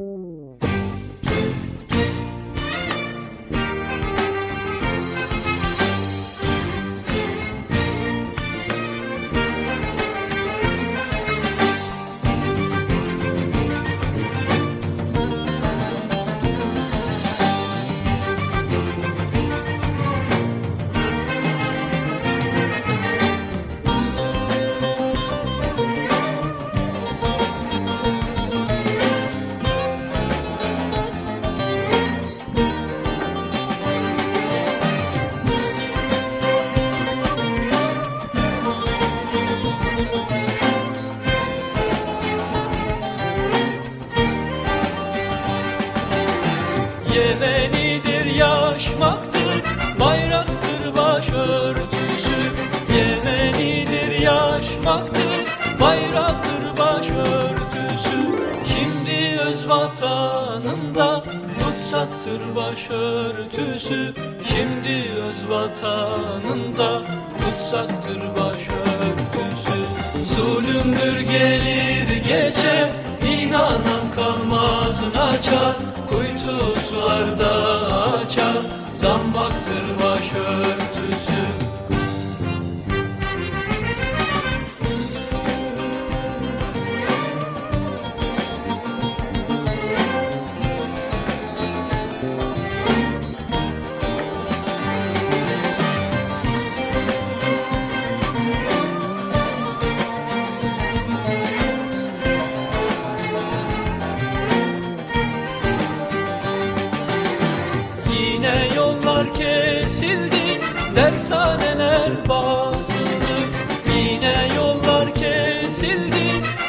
Ooh. Yaşmaktır, bayraktır başörtüsü. Yemenidir yaşmaktır, bayraktır başörtüsü. Şimdi öz vatanında kutsaktır başörtüsü. Şimdi öz vatanında kutsaktır başörtüsü. Zulümdür gelir geçer, başörtüsü. Yine yollar kesildi, dershaneler basıldı. Yine yollar kesildi,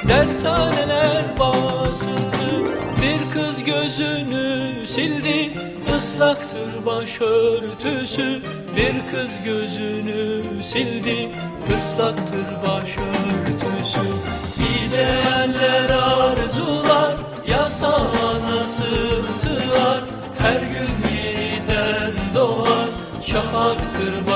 dershaneler basıldı. Bir kız gözünü sildi, ıslaktır başörtüsü. Bir kız gözünü sildi, ıslaktır başörtüsü. İdealler arzular, yasağa nasıl sığar? Her gün şafaktır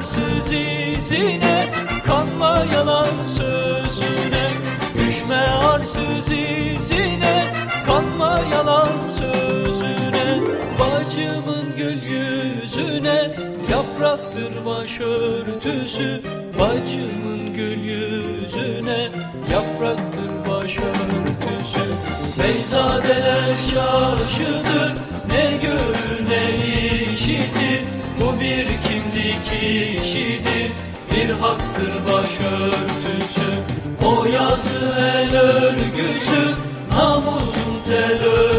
Düşme arsız izine Kanma yalan sözüne. Düşme arsız izine Kanma yalan sözüne. Bacımın gül yüzüne Yapraktır başörtüsü. Bacımın gül yüzüne Yapraktır başörtüsü. Beyzadeler şaşıdır bir kimlik işidir Bir haktır başörtüsü. O yası el örgüsü Namusun tel örgüsü